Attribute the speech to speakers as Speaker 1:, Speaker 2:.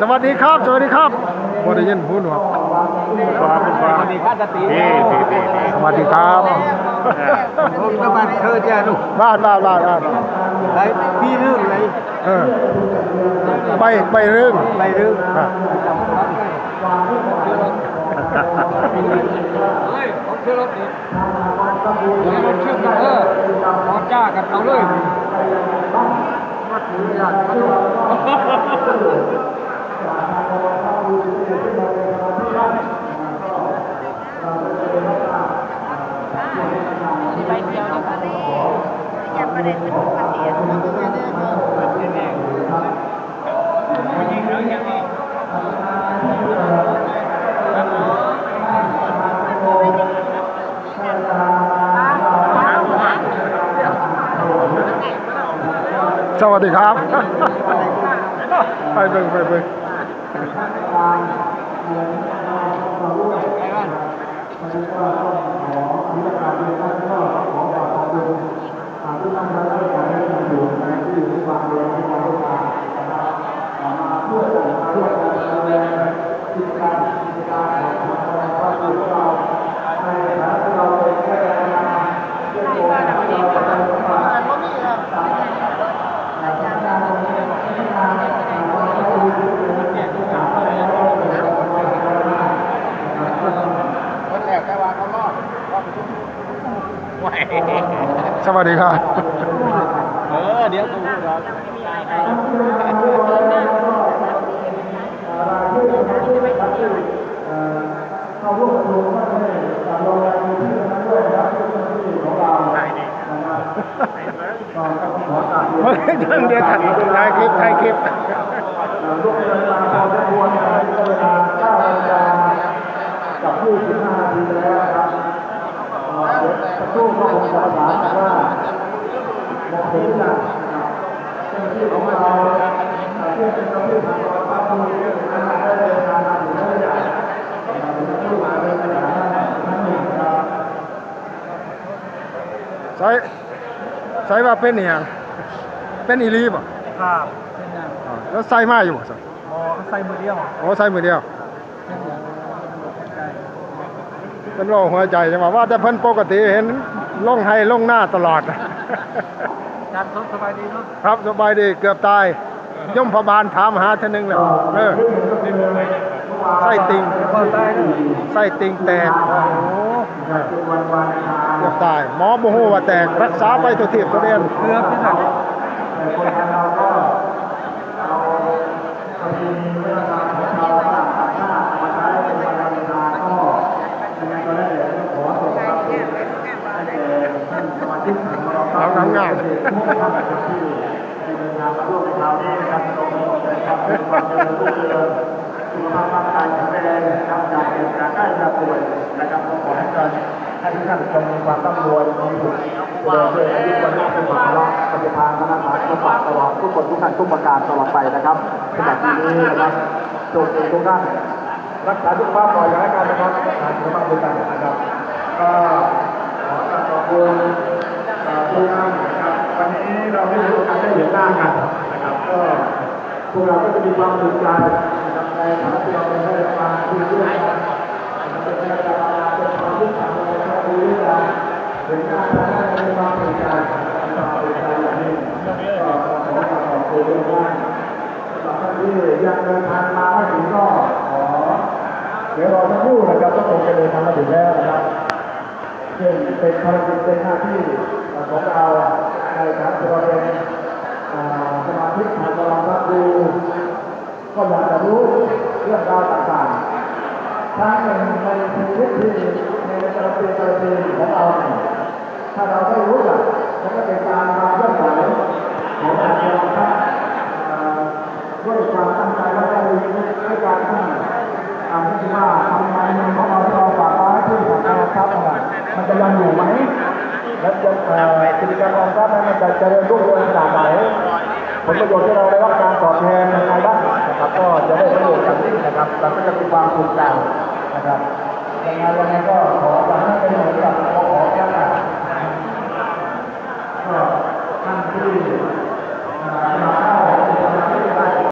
Speaker 1: สวัสดีครับ สวัสดีครับบ่ได้ยินพูดหรอกครับ
Speaker 2: สวัสดีครับสติ
Speaker 3: นี่นี่นี่นี่
Speaker 1: สวัสดีครับ
Speaker 2: ผมก็มาเชิญเจ้าลูก
Speaker 1: บ้านบ้านบ้านบ้าน
Speaker 2: ไรพี่เรื่องอะไร
Speaker 1: เออไปไปเรื่อง
Speaker 2: ไปเรื่อง
Speaker 1: ครับ
Speaker 2: เฮ้ยผมชื่อรถนี่ผมรถชื่อกันเออพอจ้ากันเอาเลยมาถืออยา สวัสดี
Speaker 4: ครับ ไปไปไป ด็นเป็นปกติ
Speaker 1: สวัสดีครับไปเบิ่งไปเบิ่ง สวัสดีครับ
Speaker 2: เออเดี๋ยวกูรอ
Speaker 1: เฮ้ยเดี๋ยวเดี๋ยวถ่ายถ่ายคลิปถ่ายคลิป
Speaker 5: กับผู้ที่ห้านาทีแล้วนะครับเอ่อเดี๋ยวสักครู่ก็คงจะประสานกันว่าเหมาะสมกันนะครับ เจ้าหน้าที่ของเราเอ่อเพื่อเป็นเจ้าหน้าที่ทางกองทัพผู้ที่ได้เดินทางมาถึงระยะเอ่อเดี๋ยวสักครู่มาเดินไปหาท่านหนึ่งนะครับ
Speaker 1: ใส่ใส่ว่าเป็นอหย่างเป็นอีลีบ่
Speaker 2: ครับเป็นยัง
Speaker 1: อ่าแล้วใส่มาอยู่บ่ใส่
Speaker 2: พอใส่มือเดียว
Speaker 1: โอ้ใส่มือเดียว
Speaker 2: เป็นยังใจ
Speaker 1: เป็นโรคหัวใจใช่ไหมว่าแต่เพิ่นปกติเห็นลงให้ลงหน้าตลอด
Speaker 2: จารทดสบายดีเนาะ
Speaker 1: ครับสบายดีเกือบตาย ย่อมพบาลถามหาท่านึงแหละเออไส้ติ่งไส้ติ่งแตก
Speaker 5: เกื
Speaker 1: อบตาย หมอโมโหว่าแตกรักษาไปตัวเทียบตัวเดียน
Speaker 2: เกือบที่
Speaker 5: ไหน งเรื
Speaker 1: อง
Speaker 5: สุขภาพร่างกายแข็งแรงนะครับอย่าเจ็บอย่าใกล้อย่าป่วยนะครับก็ขอให้การให้ทุกท่านจงมีความร่ำรวยมีสุขเจริญด้วยอายุวันนี้เป็นความรักปฏิภาณธนาคารสมบัติตลอดทุกคนทุกท่านทุกประการตลอดไปนะครับสำหรับปีนี้นะครับโชคดีทุกท่านรักษาสุขภาพต่ออย่างไรกันนะครับทานสุขภาพด้วยกันนะครับก็ขอกราบขอบคุณเอ่อทุกท่านนะครับวันนี้เราได้มีโอกาสได้เห็นหน้ากันนะครับก็พวกเราก็จะมี ความสุขใจนะครับในฐานะที่เราเป็นข้าราชการที่ร่วมกันเป็นข้าราชการเป็นความรู้สึกของเราที่รู้กันเป็นการทำให้มีความสุขใจความสุขใจอย่างนี้ก็ขอขอบคุณทุกท่านสำหรับท่านที่ยังเดินทางมาไม่ถึงก็ขอเดี๋ยวรอสักครู่นะครับก็คงจะเดินทางมาถึงแล้วนะครับซึ่งเป็นภารกิจเป็นหน้าที่ของเราในฐานะที่เราเป็นสมาชิกทาง เรื่องราวต่างๆทั้งหนึ่งในชีวิตที่ในแต่ละปีแต่ละปีของเราเนี่ยถ้าเราได้รู้จักมันก็เป็นการมาเคลื่อนไหวของทางกองทัพอ่าด้วยความตั้งใจและก็ด้วยการที่อ่าที่ว่าทำไมมันของเราเราฝากไว้ที่สำนักงานทรัพย์อะไรมันจะยังอยู่ไหมและจะกิจการกองทรัพย์นั้นมันจะเจริญรุ่งเรืองขนาดไหนผลประโยชน์ที่เราได้รับการตอบแทนยังไงบ้างน ก็จะได้ประโยชน์กันนะครับเราก็จะมีความสุขใจนะครับยังไงยังไงก็ขอ